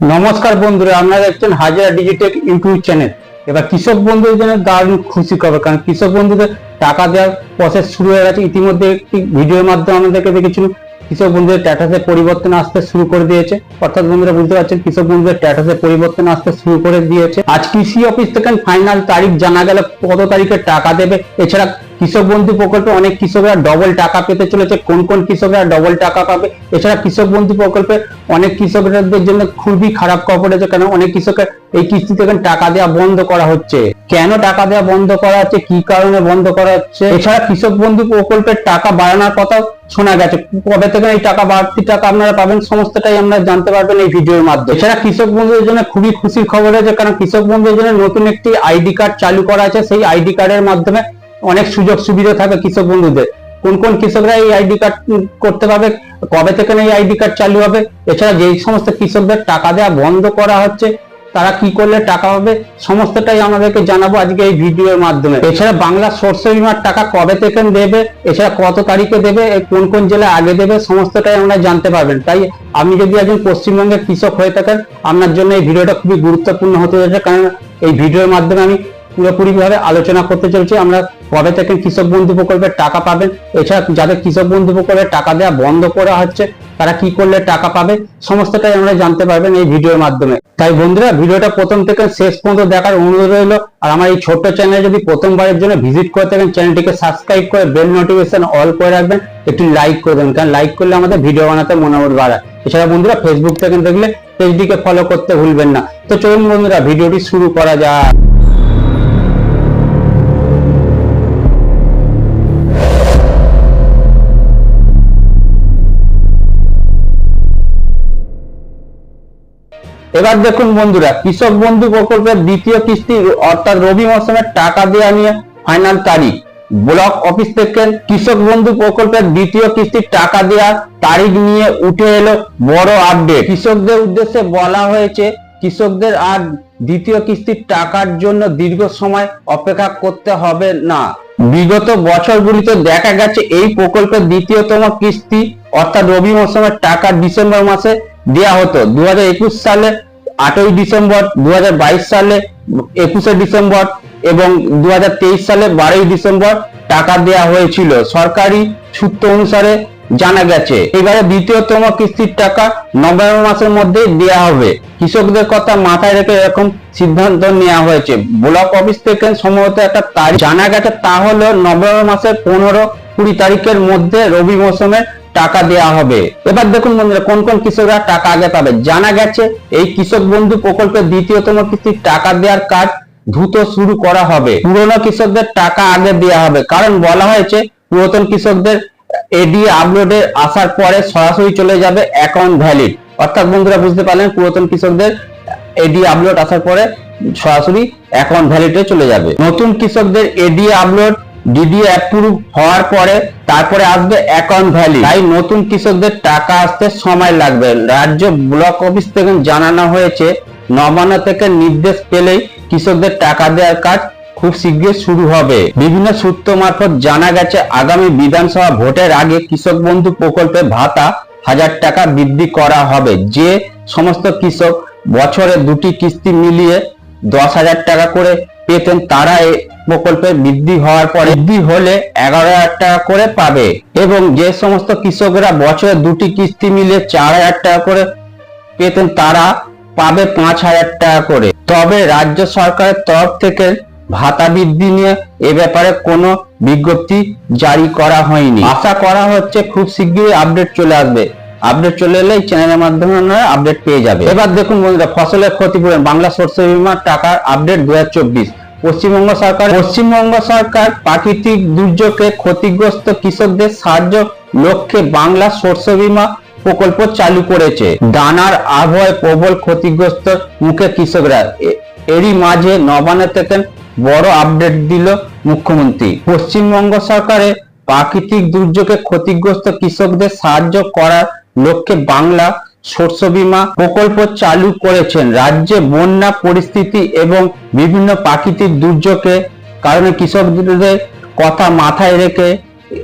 নমস্কার বন্ধুরা, আপনারা দেখছেন হাজারা ডিজিটেক ইউটিউব চ্যানেল। এবার কৃষক বন্ধুদের জন্য দারুণ খুশি খবর, কারণ কৃষক বন্ধুদের টাকা দেওয়ার প্রসেস শুরু হয়ে গেছে। ইতিমধ্যে একটি ভিডিওর মাধ্যমে আমাদেরকে দেখেছিল, কৃষক বন্ধুদের স্ট্যাটাসে পরিবর্তন আসতে শুরু করে দিয়েছে। অর্থাৎ বন্ধুরা বুঝতে পারছেন, কৃষক বন্ধুদের স্ট্যাটাসে পরিবর্তন আসতে শুরু করে দিয়েছে। আজ কৃষি অফিস থেকে ফাইনাল তারিখ জানা গেল, কত তারিখে টাকা দেবে, এছাড়া কৃষক বন্ধু প্রকল্পে অনেক কৃষকরা ডবল টাকা পেতে চলেছে। কোন কোন কৃষকরা ডবল টাকা পাবে? এছাড়া কৃষক বন্ধু প্রকল্পে অনেক কৃষকদের জন্য খুবই খারাপ খবর হয়েছে কারণ অনেক কৃষকের এই কিস্তি থেকে টাকা দেওয়া বন্ধ করা হচ্ছে। কেন টাকা দেওয়া বন্ধ করা হচ্ছে? কি কারণে বন্ধ করা হচ্ছে? এছাড়া কৃষক বন্ধু প্রকল্পের টাকা বাড়ানোর কথা শোনা গেছে। কবে থেকে এই টাকা বাড়তি টাকা আপনারা পাবেন সমস্তটাই আমরা জানতে পারবেন এই ভিডিওর মাধ্যমে। এছাড়া কৃষক বন্ধুদের জন্য খুবই খুশির খবর হয়েছে কারণ কৃষক বন্ধুদের জন্য নতুন একটি আইডি কার্ড চালু করা আছে। সেই আইডি কার্ডের মাধ্যমে অনেক সুযোগ সুবিধা থাকে কৃষক বন্ধুদের। কোন কোন কৃষকরা এই আইডি কার্ড করতে পারবে, কবে থেকে এই আইডি কার্ড চালু হবে, এছাড়া যেই সমস্ত কৃষকদের টাকা দেওয়া বন্ধ করা হচ্ছে, তারা কি করলে টাকা হবে সমস্তটাই আমাদেরকে জানাব আজকে এই ভিডিওর মাধ্যমে। এছাড়া বাংলা শস্য বিমার টাকা কবে থেকে দেবে, এছাড়া কত তারিখে দেবে কোন কোন জেলায় আগে দেবে, সমস্তটাই আমরা জানতে পারবেন। তাই আপনি যদি একজন পশ্চিমবঙ্গের কৃষক হয়ে থাকেন, আপনার জন্য এই ভিডিওটা খুবই গুরুত্বপূর্ণ হতে যাচ্ছে কারণ এই ভিডিওর মাধ্যমে আমি পুরোপুরি ভাবে আলোচনা করতে চলছি। আমরা কবে থেকে কৃষক বন্ধু প্রকল্পের টাকা পাবেন, এছাড়া যাদের কৃষক বন্ধু প্রকল্পের টাকা দেওয়া বন্ধ করা হচ্ছে, তারা কি করলে টাকা পাবে, সমস্তটাই আমরা জানতে পারবেন এই ভিডিওর মাধ্যমে। তাই বন্ধুরা, ভিডিওটা প্রথম থেকে শেষ পর্যন্ত দেখার অনুরোধ রইল, আর আমার এই ছোট্ট চ্যানেল যদি প্রথমবারের জন্য ভিজিট করে থাকেন চ্যানেলটিকে সাবস্ক্রাইব করে বেল নোটিফিকেশন অল করে রাখবেন, একটু লাইক করে দেবেন, কারণ লাইক করলে আমাদের ভিডিও বানাতে মনোবল বাড়ায়। এছাড়া বন্ধুরা ফেসবুক থেকে দেখলে পেজটিকে ফলো করতে ভুলবেন না। তো চলুন বন্ধুরা, ভিডিওটি শুরু করা যাক। এবার দেখুন বন্ধুরা, কৃষক বন্ধু প্রকল্পের দ্বিতীয় কিস্তি, অর্থাৎ রবি মৌসুমের টাকা দেওয়া নিয়ে ফাইনাল তারিখ। ব্লক অফিস থেকে কৃষক বন্ধু প্রকল্পের দ্বিতীয় কিস্তির টাকা দেওয়ার তারিখ নিয়ে উঠে এলো বড় আপডেট কৃষকদের উদ্দেশ্যে বলা হয়েছে, কৃষকদের আর দ্বিতীয় কিস্তির টাকার জন্য দীর্ঘ সময় অপেক্ষা করতে হবে না। বিগত বছরগুলিতে দেখা গেছে এই প্রকল্পের দ্বিতীয়তম কিস্তি, অর্থাৎ রবি মৌসুমের টাকা ডিসেম্বর মাসে দেওয়া হতো। দু হাজার একুশ সালে আটই ডিসেম্বর দুই হাজার বাইশ সালে, একুশে ডিসেম্বর এবং দুহাজার তেইশ সালে বারোই ডিসেম্বর টাকা দেওয়া হয়েছিল। সরকারি সূত্র অনুসারে জানা গেছে, এবারে দ্বিতীয়তম কিস্তির টাকা নভেম্বর মাসের মধ্যে দেওয়া হবে। কৃষকদের কথা মাথায় রেখে এরকম সিদ্ধান্ত নেওয়া হয়েছে। ব্লক অফিস থেকে সম্ভবত একটা তারিখ জানা গেছে, তা হলো নভেম্বর মাসের পনেরো কুড়ি তারিখের মধ্যে রবি মৌসুমের টাকা দেওয়া হবে। এবার দেখুন বন্ধুরা, কোন কোন কৃষকরা টাকা আগে পাবে? জানা গেছে, এই কৃষক বন্ধু প্রকল্পের দ্বিতীয়তম কিস্তির টাকা দেওয়ার কাজ দ্রুত শুরু করা হবে। পুরনো কৃষকদের টাকা আগে দেওয়া হবে। কারণ বলা হয়েছে, পুরাতন কৃষকদের এডি আপলোডে আসার পরে সরাসরি চলে যাবে অ্যাকাউন্ট ভ্যালিড অর্থাৎ বন্ধুরা, বুঝতে পারলেন, পুরাতন কৃষকদের এডি আপলোড আসার পরে সরাসরি অ্যাকাউন্ট ভ্যালিডে চলে যাবে। নতুন কৃষকদের এডি আপলোড ডিডি অ্যাপ্রুভ হওয়ার পরে তারপরে আসবে অ্যাকাউন্ট ভ্যালি তাই নতুন কৃষকদের টাকা আসতে সময় লাগবে। রাজ্য ব্লক অফিস থেকে জানানো হয়েছে, নবান্ন থেকে নির্দেশ পেলেই কৃষকদের টাকা দেওয়ার কাজ খুব শীঘ্রই শুরু হবে। বিভিন্ন সূত্র মারফত জানা গেছে, আগামী বিধানসভা ভোটের আগে কৃষক বন্ধু প্রকল্পে ভাতা হাজার টাকা বৃদ্ধি করা হবে। যে সমস্ত কৃষক বছরে দুটি কিস্তি মিলিয়ে দশ হাজার টাকা করে পেতেন, তারা প্রকল্পে বৃদ্ধি হওয়ার পরে বৃদ্ধি হলে এগারো হাজার টাকা করে পাবে। এবং যে সমস্ত কৃষকরা বছরে দুটি কিস্তি মিলিয়ে চার হাজার টাকা করে পেতেন, তারা পাবে পাঁচ হাজার টাকা করে। তবে রাজ্য সরকারের তরফ থেকে ভাতা বৃদ্ধি নিয়ে এ ব্যাপারে কোনো বিজ্ঞপ্তি জারি করা হয়নি। আশা করা হচ্ছে খুব শীঘ্রই আপডেট চলে আসবে। আপডেট চলে এলে চ্যানেলের মাধ্যমে আপনারা আপডেট পেয়ে যাবে এবার দেখুন বন্ধুরা, ফসলের ক্ষতিপূরণ, বাংলা শস্য বীমার টাকার আপডেট দু হাজার চব্বিশ। পশ্চিমবঙ্গ সরকার পশ্চিমবঙ্গ সরকার প্রাকৃতিক দুর্যোগে ক্ষতিগ্রস্ত কৃষকদের সাহায্য লক্ষ্যে বাংলা শস্য বীমা প্রকল্প চালু করেছে। দানার আবহাওয়ায় প্রবল ক্ষতিগ্রস্ত মুখে কৃষকরা। এরই মাঝে নবান্ন থেকে বড় আপডেট দিল মুখ্যমন্ত্রী। পশ্চিমবঙ্গ সরকারের প্রাকৃতিক দুর্যোগে ক্ষতিগ্রস্ত কৃষকদের সাহায্য করার লক্ষ্যে বাংলা শস্য বীমা প্রকল্প চালু করেছেন। রাজ্যে বন্যা পরিস্থিতি এবং বিভিন্ন প্রাকৃতিক দুর্যোগে কারণে কৃষকদের কথা মাথায় রেখে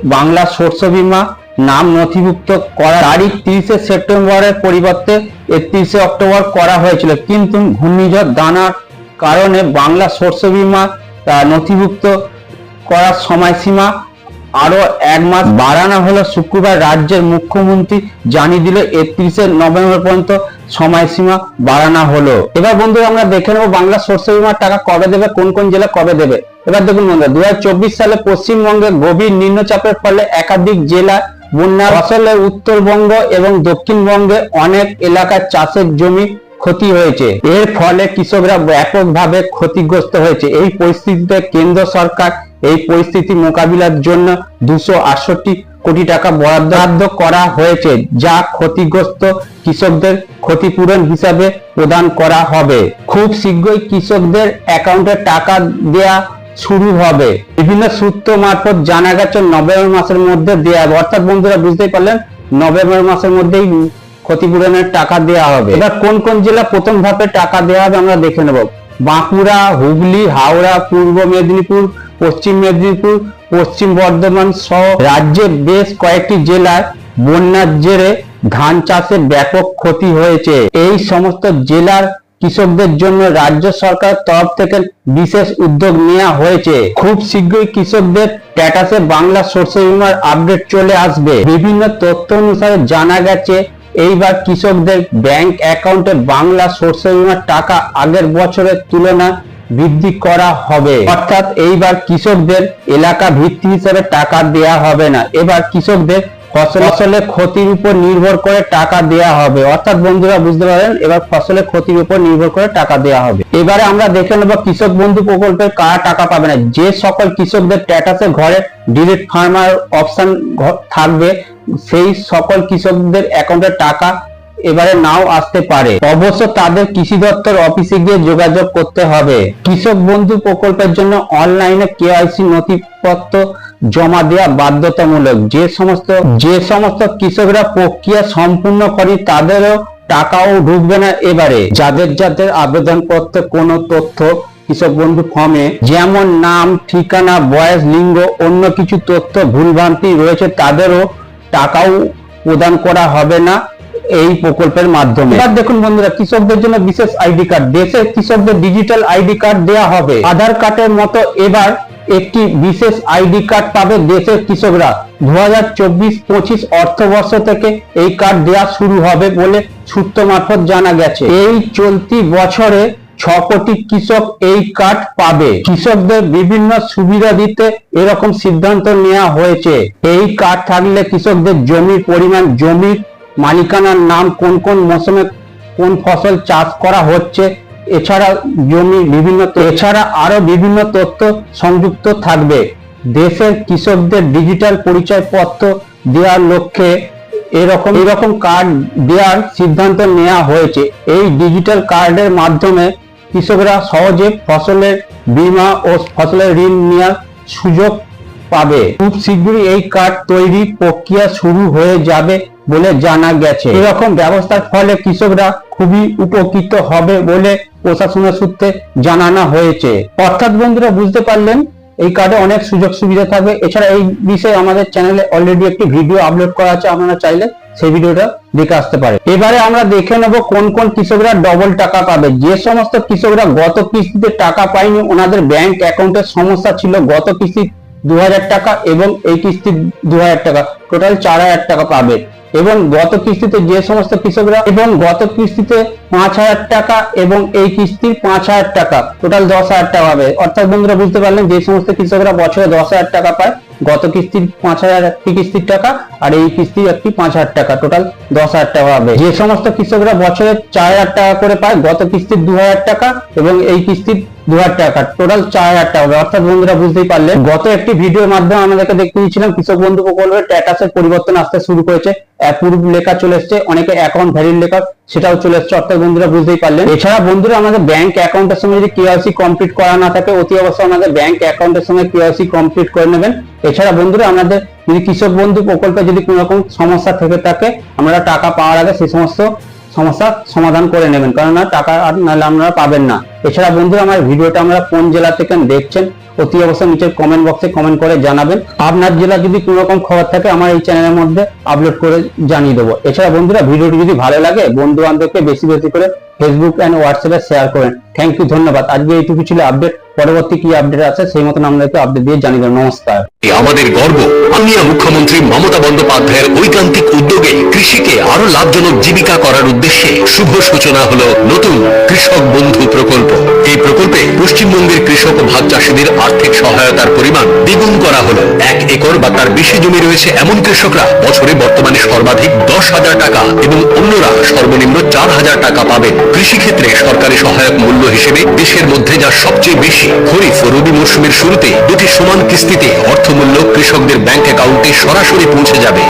বাংলা শস্য বীমা নাম নথিভুক্ত করা তারিখ তিরিশে সেপ্টেম্বরের পরিবর্তে একত্রিশে অক্টোবর করা হয়েছিল। কিন্তু ঘূর্ণিঝড় দানার কারণে বাংলা শস্য বীমা নথিভুক্ত করার সময়সীমা আরও এক মাস বাড়ানো হলো শুক্রবার রাজ্যের মুখ্যমন্ত্রী জানিয়ে দিল একত্রিশে নভেম্বর পর্যন্ত সময়সীমা বাড়ানো হলো। এবার বন্ধুরা আমরা দেখে নেব বাংলা শস্য বীমার টাকা কবে দেবে, কোন কোন জেলা কবে দেবে। এবার দেখুন বন্ধুরা দু সালে পশ্চিমবঙ্গে গভীর নিম্নচাপের ফলে একাধিক জেলায় বন্যা ফসলের উত্তরবঙ্গ এবং দক্ষিণবঙ্গে অনেক এলাকার চাষের জমি ক্ষতি হয়েছে। এর ফলে কৃষকরা ব্যাপকভাবে ক্ষতিগ্রস্ত হয়েছে। এই পরিস্থিতিতে কেন্দ্র সরকার এই পরিস্থিতি মোকাবিলার জন্য দুশো আটষট্টি কোটি টাকা বরাদ্দ করা হয়েছে, যা ক্ষতিগ্রস্ত কৃষকদের ক্ষতিপূরণ হিসাবে প্রদান করা হবে। খুব শীঘ্রই কৃষকদের অ্যাকাউন্টে টাকা দেয়া শুরু হবে। বিভিন্ন সূত্র মারফত জানা গেছে, নভেম্বর মাসের মধ্যে দেয়া হবে। অর্থাৎ বন্ধুরা, বুঝতেই পারলেন, নভেম্বর মাসের মধ্যেই ক্ষতিপূরণের টাকা দেওয়া হবে। এবার কোন কোন জেলা প্রথম ধাপে টাকা দেওয়া হবে আমরা দেখে নেব। বাঁকুড়া, হুগলি, হাওড়া, পূর্ব মেদিনীপুর পশ্চিম মেদিনীপুর, পশ্চিম বর্ধমান সহ রাজ্যের বেশ কয়েকটি জেলায় বন্যার জেরে ধান চাষের ব্যাপক ক্ষতি হয়েছে। এই সমস্ত জেলার কৃষকদের জন্য রাজ্য সরকার তরফ থেকে বিশেষ উদ্যোগ নেওয়া হয়েছে। খুব শীঘ্রই কৃষকদের স্ট্যাটাসে বাংলা শস্য বীমার আপডেট চলে আসবে। বিভিন্ন তথ্য অনুসারে জানা গেছে, এইবার কৃষকদের ব্যাংক অ্যাকাউন্টে বাংলা শস্য বীমার টাকা আগের বছরের তুলনায় বৃদ্ধি করা হবে। অর্থাৎ এইবার কৃষকদের এলাকা ভিত্তি হিসেবে টাকা দেয়া হবে না। এবার কৃষকদের ফসল ফসলের ক্ষতির উপর নির্ভর করে টাকা দেয়া হবে। অর্থাৎ বন্ধুরা, বুঝতে পারেন এবার ফসলের ক্ষতির উপর নির্ভর করে টাকা দেয়া হবে। এবারে আমরা দেখে নেব কৃষক বন্ধু প্রকল্পে কারা টাকা পাবে না। যে সকল কৃষকদের স্ট্যাটাসে ঘরে ডিরেক্ট ফার্মার অপশন থাকবে, সেই সকল কৃষকদের অ্যাকাউন্টে টাকা এবারে নাও আসতে পারে। অবশ্য তাদের কৃষি দপ্তর অফিসে গিয়ে যোগাযোগ করতে হবে। কৃষক বন্ধু প্রকল্পের জন্য অনলাইনে কেআইসি নথিপত্র জমা দেওয়া বাধ্যতামূলক। যে সমস্ত যে সমস্ত কৃষকরা প্রক্রিয়া সম্পূর্ণ করে তাদেরও টাকাও ঢুকবে না এবারে। যাদের যাদের আবেদনপত্রে, কোনো তথ্য কৃষক বন্ধু ফর্মে, যেমন নাম, ঠিকানা, বয়স, লিঙ্গ, অন্য কিছু তথ্য ভুলভ্রান্তি রয়েছে, তাদেরও টাকাও প্রদান করা হবে না। এই প্রকল্পের মাধ্যমে। এবার দেখুন বন্ধুরা, কৃষকদের জন্য বিশেষ আইডি কার্ড। দেশের কৃষকদের ডিজিটাল আইডি কার্ড দেওয়া হবে। আধার কার্ডের মতো এবার একটি বিশেষ আইডি কার্ড পাবে দেশের কৃষকরা। দু হাজার চব্বিশ পঁচিশ অর্থবর্ষ থেকে এই কার্ড দেওয়া শুরু হবে বলে সূত্র মারফত জানা গেছে। এই চলতি বছরে ছ কোটি কৃষক এই কার্ড পাবে। কৃষকদের বিভিন্ন সুবিধা দিতে এরকম সিদ্ধান্ত নেওয়া হয়েছে। এই কার্ড থাকলে কৃষকদের জমির পরিমাণ, জমির মালিকানার নাম কোন কোন মৌসুমে কোন ফসল চাষ করা হচ্ছে, এছাড়া জমি বিভিন্ন এছাড়া আরও বিভিন্ন তথ্য সংযুক্ত থাকবে। দেশের কৃষকদের ডিজিটাল পরিচয়পত্র দেওয়ার লক্ষ্যে এরকম এরকম কার্ড দেওয়ার সিদ্ধান্ত নেওয়া হয়েছে। এই ডিজিটাল কার্ডের মাধ্যমে কৃষকরা সহজে ফসলের বীমা ও ফসলের ঋণ নেওয়ার সুযোগ পাবে। খুব শীঘ্রই এই কার্ড তৈরি প্রক্রিয়া শুরু হয়ে যাবে। বলে জানা গেছে। এরকম ব্যবস্থার ফলে কৃষকরা খুবই উপকৃত হবে বলে প্রশাসনের সূত্রে জানানো হয়েছে। অর্থাৎ বন্ধুরা, বুঝতে পারলেন, এই কার্ডে অনেক সুযোগ সুবিধা থাকবে। এছাড়া এই বিষয়ে আমাদের চ্যানেলে অলরেডি একটি ভিডিও আপলোড করা আছে, আপনারা চাইলে সেই ভিডিওটা দেখে আসতে পারে এবারে আমরা দেখে নেব কোন কোন কৃষকরা ডবল টাকা পাবে। যে সমস্ত কৃষকরা গত কিস্তিতে টাকা পায়নি, ওনাদের ব্যাংক অ্যাকাউন্টের সমস্যা ছিল, গত কিস্তি দু হাজার টাকা এবং এই কিস্তি দু হাজার টাকা। টোটাল চার হাজার টাকা পাবে। এবং গত কিস্তিতে যে সমস্ত কৃষকরা এবং গত কিস্তিতে পাঁচ হাজার টাকা এবং এই কিস্তির পাঁচ হাজার টাকা। টোটাল দশ হাজার টাকা পাবে। অর্থাৎ বন্ধুরা, বুঝতে পারলেন যে সমস্ত কৃষকরা বছরে দশ হাজার টাকা পায়। গত কিস্তির পাঁচ হাজার একটি কিস্তির টাকা আর এই কিস্তির একটি পাঁচ হাজার টাকা। টোটাল দশ হাজার টাকা পাবে যে সমস্ত কৃষকরা বছরে চার হাজার টাকা করে পায়, গত কিস্তির দু হাজার টাকা এবং এই কিস্তির দু হাজার টাকা। টোটাল চার হাজার টাকা হবে। অর্থাৎ বন্ধুরা বুঝতেই পারলেন, গত একটি ভিডিওর মাধ্যমে আমাদেরকে দেখতে দিয়েছিলাম, কৃষক বন্ধু প্রকল্পের স্ট্যাটাসের পরিবর্তন আসতে শুরু করেছে। অ্যাপ্রুভ লেখা চলে এসছে। অনেকে অ্যাকাউন্ট ভ্যালিড লেখা সেটাও চলে এসছে অর্থাৎ বন্ধুরা বুঝতেই পারলেন। এছাড়া বন্ধুরা, আমাদের ব্যাংক অ্যাকাউন্টের সঙ্গে যদি কেওয়াইসি কমপ্লিট করা না থাকে, অতি অবশ্যই আমাদের ব্যাংক অ্যাকাউন্টের সঙ্গে কেওয়াইসি কমপ্লিট করে নেবেন। এছাড়া বন্ধুরা, আমাদের যদি কৃষক বন্ধু প্রকল্পে যদি কোনো রকম সমস্যা থেকে থাকে, আমরা টাকা পাওয়ার আগে সেই সমস্ত সমস্যার সমাধান করে নেবেন। কেননা টাকা নাহলে আপনারা পাবেন না। এছাড়া বন্ধুরা আমার ভিডিওটা আমরা কোন জেলা থেকে দেখছেন, অতি অবশ্যই নিচের কমেন্ট বক্সে কমেন্ট করে জানাবেন। আপনার জেলা যদি কোনো রকম খবর থাকে, আমার এই চ্যানেলের মধ্যে আপলোড করে জানিয়ে দেবো। এছাড়া বন্ধুরা ভিডিওটি যদি ভালো লাগে বন্ধু বান্ধবকে বেশি বেশি করে ফেসবুক অ্যান্ড হোয়াটসঅ্যাপে শেয়ার করেন। থ্যাংক ইউ ধন্যবাদ। আজকে এইটুকু ছিল আপডেট পরবর্তী কি আপডেট আছে, সেই মতন আপনাদেরকে আপডেট দিয়ে জানিয়ে দেবো। নমস্কার। আমাদের গর্ব। মাননীয় মুখ্যমন্ত্রী মমতা বন্দ্যোপাধ্যায়ের ঐকান্তিক উদ্যোগে কৃষিকে আরও লাভজনক জীবিকা করার উদ্দেশ্যে শুভ সূচনা হলো নতুন কৃষক বন্ধু প্রকল্প। এই প্রকল্পে পশ্চিমবঙ্গের কৃষক ও ভাগ চাষীদের আর্থিক সহায়তার পরিমাণ দ্বিগুণ করা হলো। এক একর বা তার বেশি জমি রয়েছে এমন কৃষকরা, বছরে বর্তমানে সর্বাধিক দশ হাজার টাকা এবং অন্যরা সর্বনিম্ন চার হাজার টাকা পাবেন। কৃষিক্ষেত্রে সরকারি সহায়ক মূল্য হিসেবে দেশের মধ্যে যা সবচেয়ে বেশি খরিফ রবি মরশুমের শুরুতে দুটি সমান কিস্তিতে অর্থমূল্য কৃষকদের ব্যাংক অ্যাকাউন্টে সরাসরি পৌঁছে যাবে।